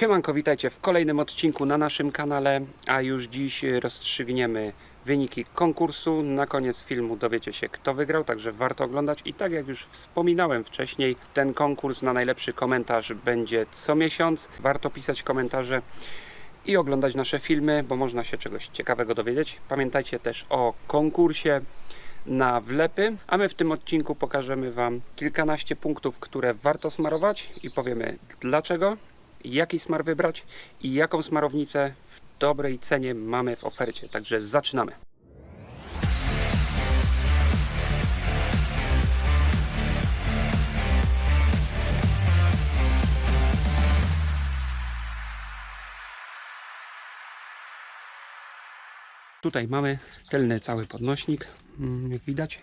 Siemanko, witajcie w kolejnym odcinku na naszym kanale, a już dziś rozstrzygniemy wyniki konkursu. Na koniec filmu dowiecie się kto wygrał, także warto oglądać i tak jak już wspominałem wcześniej, ten konkurs na najlepszy komentarz będzie co miesiąc. Warto pisać komentarze i oglądać nasze filmy, bo można się czegoś ciekawego dowiedzieć. Pamiętajcie też o konkursie na wlepy, a my w tym odcinku pokażemy Wam kilkanaście punktów, które warto smarować i powiemy dlaczego, jaki smar wybrać i jaką smarownicę w dobrej cenie mamy w ofercie. Także zaczynamy. Tutaj mamy tylny cały podnośnik, mm, jak widać.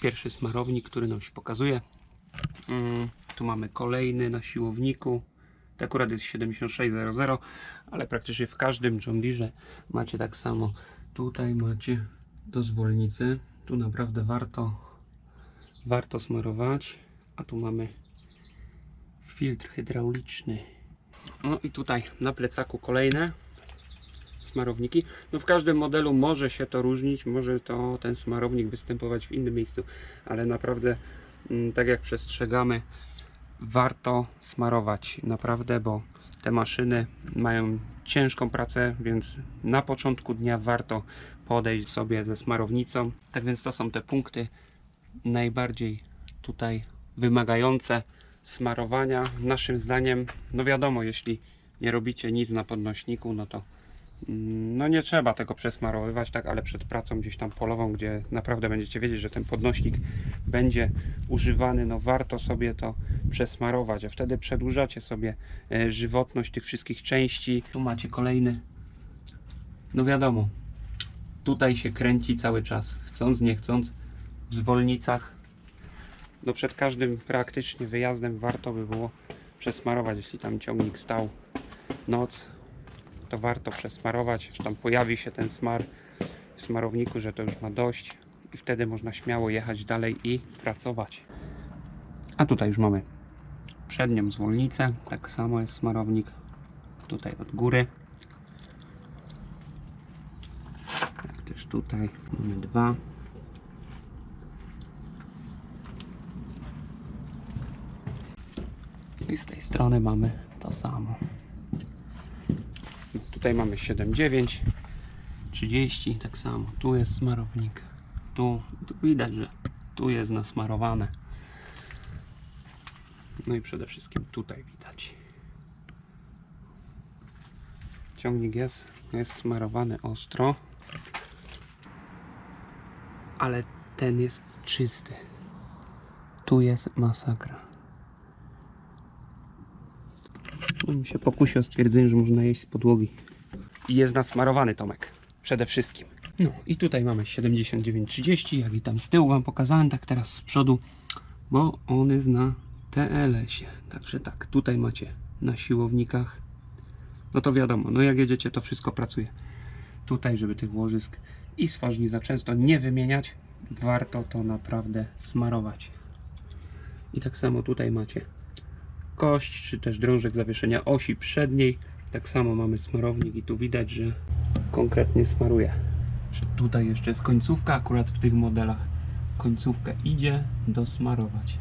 Pierwszy smarownik, który nam się pokazuje. Tu mamy kolejny na siłowniku. To akurat jest 7600, ale praktycznie w każdym John Deere macie tak samo. Tutaj macie do zwolnicy. Tu naprawdę warto, warto smarować. A tu mamy filtr hydrauliczny. No i tutaj na plecaku kolejne smarowniki. No w każdym modelu może się to różnić, może to ten smarownik występować w innym miejscu, ale naprawdę mm, tak jak przestrzegamy, warto smarować naprawdę, bo te maszyny mają ciężką pracę, więc na początku dnia warto podejść sobie ze smarownicą. Tak więc to są te punkty najbardziej tutaj wymagające smarowania. Naszym zdaniem, no wiadomo, jeśli nie robicie nic na podnośniku, no to No nie trzeba tego przesmarowywać, tak, ale przed pracą gdzieś tam polową, gdzie naprawdę będziecie wiedzieć, że ten podnośnik będzie używany, no warto sobie to przesmarować, a wtedy przedłużacie sobie e, żywotność tych wszystkich części. Tu macie kolejny. No wiadomo, tutaj się kręci cały czas, chcąc, nie chcąc, w zwolnicach. No przed każdym praktycznie wyjazdem warto by było przesmarować, jeśli tam ciągnik stał noc, to warto przesmarować, że tam pojawi się ten smar w smarowniku, że to już ma dość i wtedy można śmiało jechać dalej i pracować. A tutaj już mamy przednią zwolnicę, tak samo jest smarownik tutaj od góry. Jak też tutaj mamy dwa. I z tej strony mamy to samo. Tutaj mamy 7,9, 30, tak samo. Tu jest smarownik. Tu, tu widać, że tu jest nasmarowane. No i przede wszystkim tutaj widać. Ciągnik jest, jest smarowany ostro. Ale ten jest czysty. Tu jest masakra. No mi się pokusi o stwierdzenie, że można jeść z podłogi. I jest nasmarowany Tomek. Przede wszystkim. No i tutaj mamy 79,30, jak i tam z tyłu Wam pokazałem, tak teraz z przodu, bo on jest na TLS-ie. Także tak, tutaj macie na siłownikach. No to wiadomo, no jak jedziecie, to wszystko pracuje. Tutaj, żeby tych łożysk i sważni za często nie wymieniać, warto to naprawdę smarować. I tak samo tutaj macie kość, czy też drążek zawieszenia osi przedniej. Tak samo mamy smarownik i tu widać, że konkretnie smaruje. Że tutaj jeszcze jest końcówka, akurat w tych modelach końcówkę idzie dosmarować.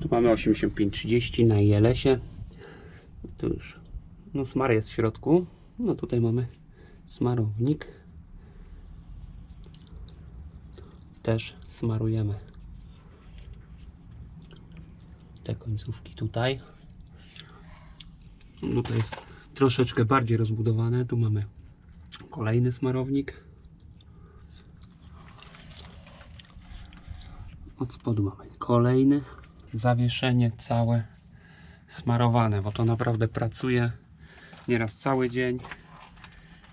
Tu mamy 8530 na ILS-ie. Tu już no smar jest w środku. No tutaj mamy smarownik. Też smarujemy te końcówki tutaj. No to jest troszeczkę bardziej rozbudowane. Tu mamy kolejny smarownik. Od spodu mamy kolejny. Zawieszenie całe smarowane, bo to naprawdę pracuje nieraz cały dzień.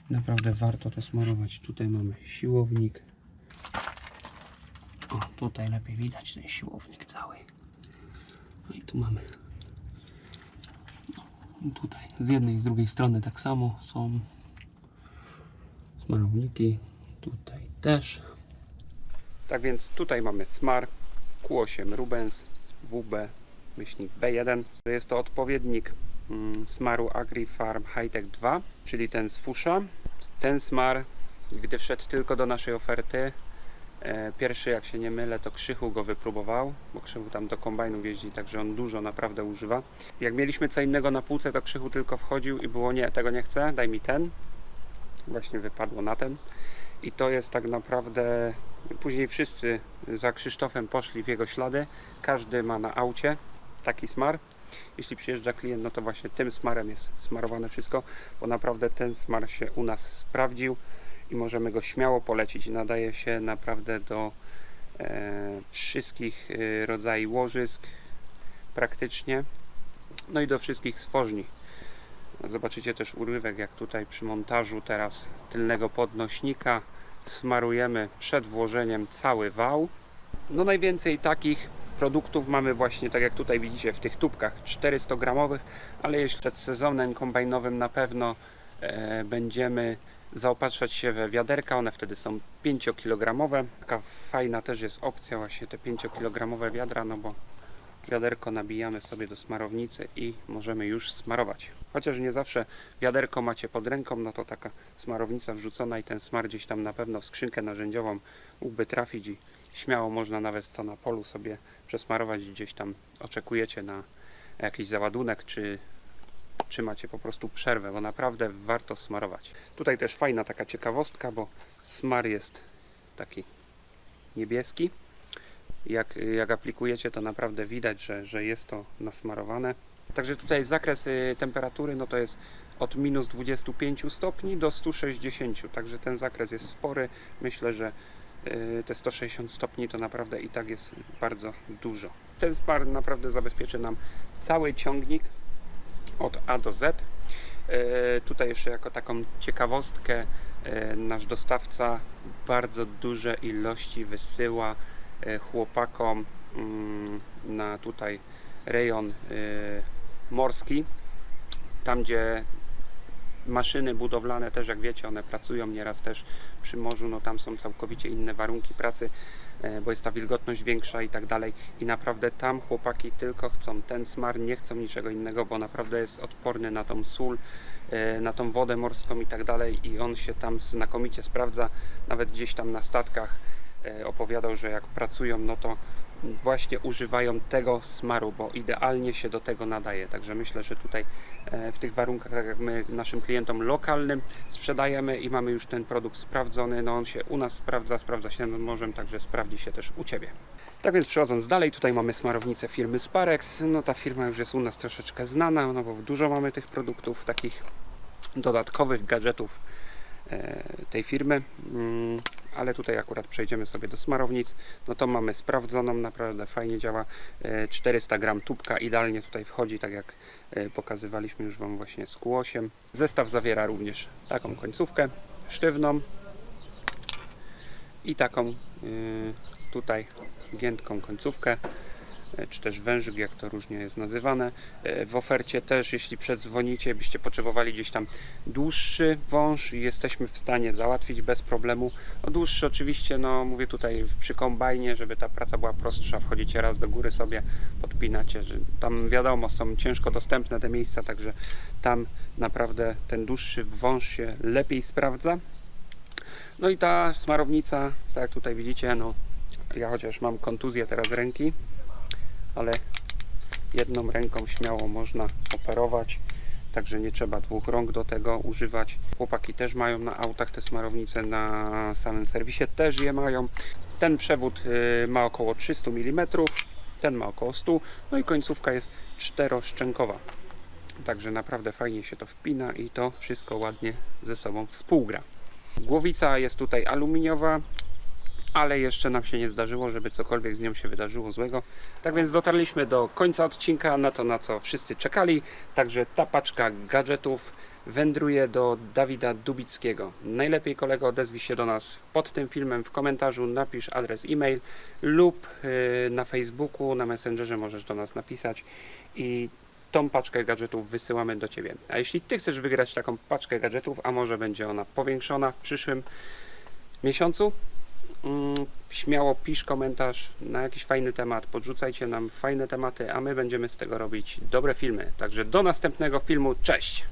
Naprawdę warto to smarować. Tutaj mamy siłownik. O, tutaj lepiej widać ten siłownik cały. No i tu mamy. Tutaj z jednej i z drugiej strony tak samo są smarowniki. Tutaj też. Tak więc tutaj mamy smar Q8 Rubens WB myślnik B1. Jest to odpowiednik mm, smaru AgriFarm Hightech 2, czyli ten z. Ten smar, gdy wszedł tylko do naszej oferty, pierwszy jak się nie mylę, to Krzychu go wypróbował, bo Krzychu tam do kombajnów jeździ, także on dużo naprawdę używa. Jak mieliśmy co innego na półce, to Krzychu tylko wchodził i było nie, tego nie chcę, daj mi ten. Właśnie wypadło na ten. I to jest tak naprawdę. Później wszyscy za Krzysztofem poszli w jego ślady. Każdy ma na aucie taki smar. Jeśli przyjeżdża klient, no to właśnie tym smarem jest smarowane wszystko, bo naprawdę ten smar się u nas sprawdził i możemy go śmiało polecić. Nadaje się naprawdę do e, wszystkich e, rodzajów łożysk praktycznie, no i do wszystkich stworzni. Zobaczycie też urywek, jak tutaj przy montażu teraz tylnego podnośnika smarujemy przed włożeniem cały wał. No najwięcej takich produktów mamy właśnie, tak jak tutaj widzicie, w tych tubkach 400 gramowych, ale jeśli przed sezonem kombajnowym na pewno e, będziemy zaopatrzać się we wiaderka, one wtedy są 5-kilogramowe. Taka fajna też jest opcja właśnie te 5-kilogramowe wiadra, no bo wiaderko nabijamy sobie do smarownicy i możemy już smarować. Chociaż nie zawsze wiaderko macie pod ręką, no to taka smarownica wrzucona i ten smar gdzieś tam na pewno w skrzynkę narzędziową mógłby trafić i śmiało można nawet to na polu sobie przesmarować gdzieś tam oczekujecie na jakiś załadunek czy czy macie po prostu przerwę, bo naprawdę warto smarować. Tutaj też fajna taka ciekawostka, bo smar jest taki niebieski jak, jak aplikujecie, to naprawdę widać, że, że jest to nasmarowane. Także tutaj zakres y, temperatury no to jest od minus 25 stopni do 160, także ten zakres jest spory. Myślę, że y, te 160 stopni to naprawdę i tak jest bardzo dużo. Ten smar naprawdę zabezpieczy nam cały ciągnik od A do Z. Y, Tutaj jeszcze jako taką ciekawostkę y, nasz dostawca bardzo duże ilości wysyła e, chłopakom mm, na tutaj rejon e, morski, tam gdzie maszyny budowlane też jak wiecie one pracują nieraz też przy morzu, no tam są całkowicie inne warunki pracy, e, bo jest ta wilgotność większa i tak dalej. I naprawdę tam chłopaki tylko chcą ten smar, nie chcą niczego innego, bo naprawdę jest odporny na tą sól, e, na tą wodę morską i tak dalej. I on się tam znakomicie sprawdza, nawet gdzieś tam na statkach e, opowiadał, że jak pracują, no to właśnie używają tego smaru, bo idealnie się do tego nadaje. Także myślę, że tutaj e, w tych warunkach, tak jak my naszym klientom lokalnym sprzedajemy i mamy już ten produkt sprawdzony, no on się u nas sprawdza, sprawdza się nad morzem, także sprawdzi się też u Ciebie. Tak więc przechodząc dalej, tutaj mamy smarownicę firmy Sparex. No ta firma już jest u nas troszeczkę znana, no bo dużo mamy tych produktów, takich dodatkowych gadżetów tej firmy. Mm, ale tutaj akurat przejdziemy sobie do smarownic. No to mamy sprawdzoną, naprawdę fajnie działa. E, 400 gram tubka idealnie tutaj wchodzi, tak jak e, pokazywaliśmy już Wam właśnie z Q8. Zestaw zawiera również taką końcówkę sztywną i taką tutaj giętką końcówkę e, czy też wężyk, jak to różnie jest nazywane. E, W ofercie też, jeśli przedzwonicie, byście potrzebowali gdzieś tam dłuższy wąż, jesteśmy w stanie załatwić bez problemu. No dłuższy oczywiście, no mówię tutaj przy kombajnie, żeby ta praca była prostsza, wchodzicie raz do góry sobie, podpinacie, tam wiadomo, są ciężko dostępne te miejsca, także tam naprawdę ten dłuższy wąż się lepiej sprawdza. No i ta smarownica, tak jak tutaj widzicie, no ja chociaż mam kontuzję teraz ręki, ale jedną ręką śmiało można operować, także nie trzeba dwóch rąk do tego używać. Chłopaki też mają na autach te smarownice, na samym serwisie też je mają. Ten przewód y, ma około 300 mm, ten ma około 100, no i końcówka jest czteroszczękowa. Także naprawdę fajnie się to wpina i to wszystko ładnie ze sobą współgra. Głowica jest tutaj aluminiowa, ale jeszcze nam się nie zdarzyło, żeby cokolwiek z nią się wydarzyło złego. Tak więc dotarliśmy do końca odcinka, na to na co wszyscy czekali. Także ta paczka gadżetów wędruje do Dawida Dubickiego. Najlepiej kolego odezwij się do nas pod tym filmem w komentarzu, napisz adres e-mail lub yy, na Facebooku, na Messengerze możesz do nas napisać i tą paczkę gadżetów wysyłamy do Ciebie. A jeśli Ty chcesz wygrać taką paczkę gadżetów, a może będzie ona powiększona w przyszłym miesiącu, śmiało pisz komentarz na jakiś fajny temat, podrzucajcie nam fajne tematy, a my będziemy z tego robić dobre filmy. Także do następnego filmu, cześć!